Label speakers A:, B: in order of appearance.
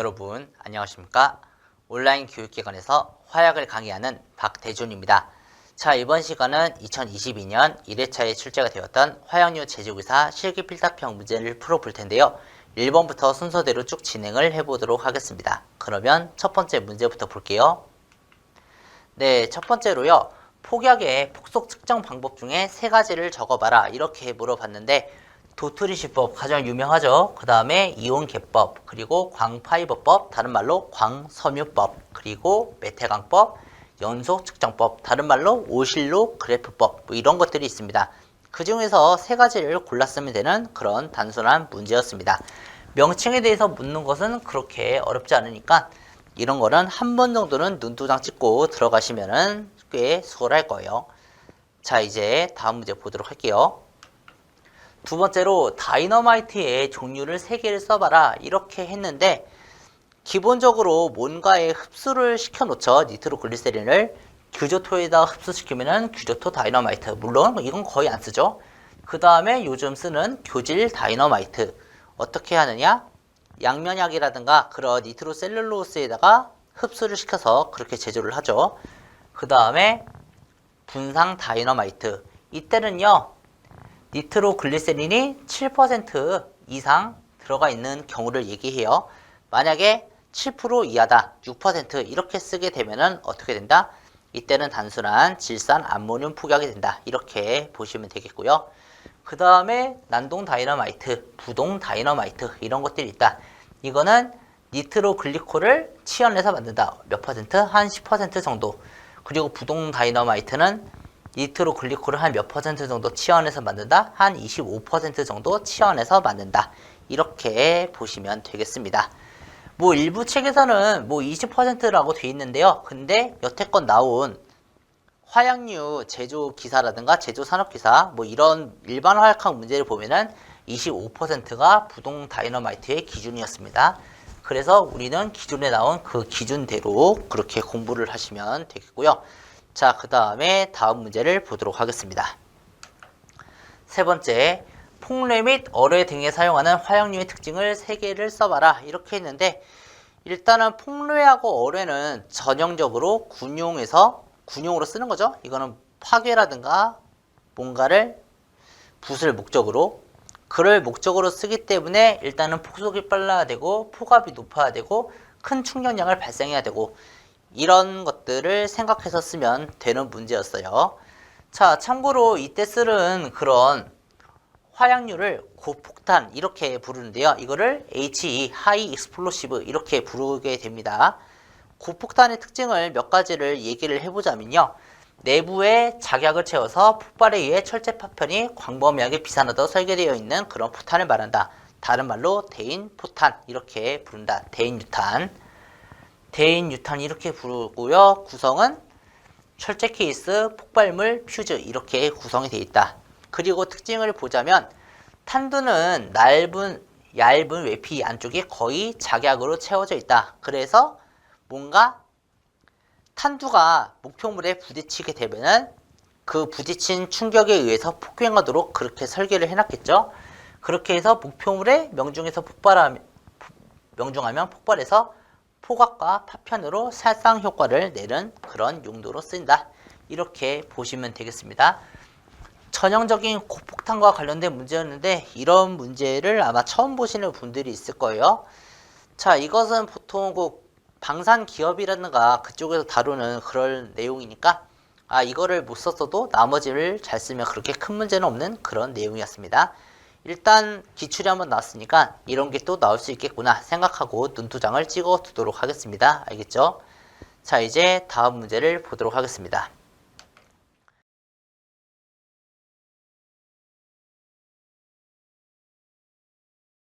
A: 여러분 안녕하십니까? 온라인 교육기관에서 화약을 강의하는 박대준입니다. 자 이번 시간은 2022년 1회차에 출제가 되었던 화약류 제조기사 실기 필답형 문제를 풀어볼 텐데요. 1번부터 순서대로 쭉 진행을 해보도록 하겠습니다. 그러면 첫 번째 문제부터 볼게요. 네, 첫 번째로요. 폭약의 폭속 측정 방법 중에 세 가지를 적어봐라 이렇게 물어봤는데 도트리시법 가장 유명하죠. 그 다음에 이온계법, 그리고 광파이버법, 다른 말로 광섬유법, 그리고 메테강법, 연속측정법, 다른 말로 오실로 그래프법 뭐 이런 것들이 있습니다. 그 중에서 세 가지를 골랐으면 되는 그런 단순한 문제였습니다. 명칭에 대해서 묻는 것은 그렇게 어렵지 않으니까 이런 거는 한 번 정도는 눈도장 찍고 들어가시면 은 꽤 수월할 거예요. 자, 이제 다음 문제 보도록 할게요. 두 번째로 다이너마이트의 종류를 세 개를 써봐라 이렇게 했는데 기본적으로 뭔가에 흡수를 시켜 놓죠. 니트로글리세린을. 규조토에다 흡수시키면은 규조토 다이너마이트. 물론 이건 거의 안 쓰죠. 그 다음에 요즘 쓰는 교질 다이너마이트. 어떻게 하느냐? 양면약이라든가 그런 니트로셀룰로스에다가 흡수를 시켜서 그렇게 제조를 하죠. 그 다음에 분상 다이너마이트. 이때는요 니트로글리세린이 7% 이상 들어가 있는 경우를 얘기해요. 만약에 7% 이하다, 6% 이렇게 쓰게 되면은 어떻게 된다? 이때는 단순한 질산 암모늄 폭약이 된다. 이렇게 보시면 되겠고요. 그 다음에 난동 다이너마이트, 부동 다이너마이트 이런 것들이 있다. 이거는 니트로글리콜을 치연해서 만든다. 몇 퍼센트? 한 10% 정도. 그리고 부동 다이너마이트는 니트로글리콜을 한 몇 퍼센트 정도 치환해서 만든다? 한 25% 정도 치환해서 만든다. 이렇게 보시면 되겠습니다. 뭐 일부 책에서는 뭐 20%라고 돼 있는데요. 근데 여태껏 나온 화약류 제조 기사라든가 제조 산업 기사 뭐 이런 일반 화약학 문제를 보면은 25%가 부동 다이너마이트의 기준이었습니다. 그래서 우리는 기존에 나온 그 기준대로 그렇게 공부를 하시면 되겠고요. 자, 그 다음에 다음 문제를 보도록 하겠습니다. 세 번째, 폭뢰 및 어뢰 등에 사용하는 화약류의 특징을 세 개를 써봐라. 이렇게 했는데, 일단은 폭뢰하고 어뢰는 전형적으로 군용에서, 군용으로 쓰는 거죠. 이거는 파괴라든가 뭔가를 붓을 목적으로, 그를 목적으로 쓰기 때문에 일단은 폭속이 빨라야 되고, 폭압이 높아야 되고, 큰 충격량을 발생해야 되고, 이런 것들을 생각해서 쓰면 되는 문제였어요. 자, 참고로 이때 쓰는 그런 화약류를 고폭탄 이렇게 부르는데요. 이거를 HE, 하이 익스플로시브 이렇게 부르게 됩니다. 고폭탄의 특징을 몇 가지를 얘기를 해보자면요. 내부에 작약을 채워서 폭발에 의해 철제 파편이 광범위하게 비산하도 설계되어 있는 그런 포탄을 말한다. 다른 말로 대인 포탄 이렇게 부른다. 대인 유탄. 대인 유탄 이렇게 부르고요. 구성은 철제 케이스, 폭발물, 퓨즈 이렇게 구성이 되어 있다. 그리고 특징을 보자면 탄두는 얇은 얇은 외피 안쪽이 거의 작약으로 채워져 있다. 그래서 뭔가 탄두가 목표물에 부딪히게 되면은 그 부딪힌 충격에 의해서 폭행하도록 그렇게 설계를 해놨겠죠. 그렇게 해서 목표물에 명중해서 폭발하면 명중하면 폭발해서 포각과 파편으로 살상 효과를 내는 그런 용도로 쓰인다. 이렇게 보시면 되겠습니다. 전형적인 고폭탄과 관련된 문제였는데 이런 문제를 아마 처음 보시는 분들이 있을 거예요. 자, 이것은 보통 그 방산 기업이라든가 그쪽에서 다루는 그런 내용이니까 아, 이거를 못 썼어도 나머지를 잘 쓰면 그렇게 큰 문제는 없는 그런 내용이었습니다. 일단 기출이 한번 나왔으니까 이런 게 또 나올 수 있겠구나 생각하고 눈두장을 찍어 두도록 하겠습니다. 알겠죠? 자 이제 다음 문제를 보도록 하겠습니다.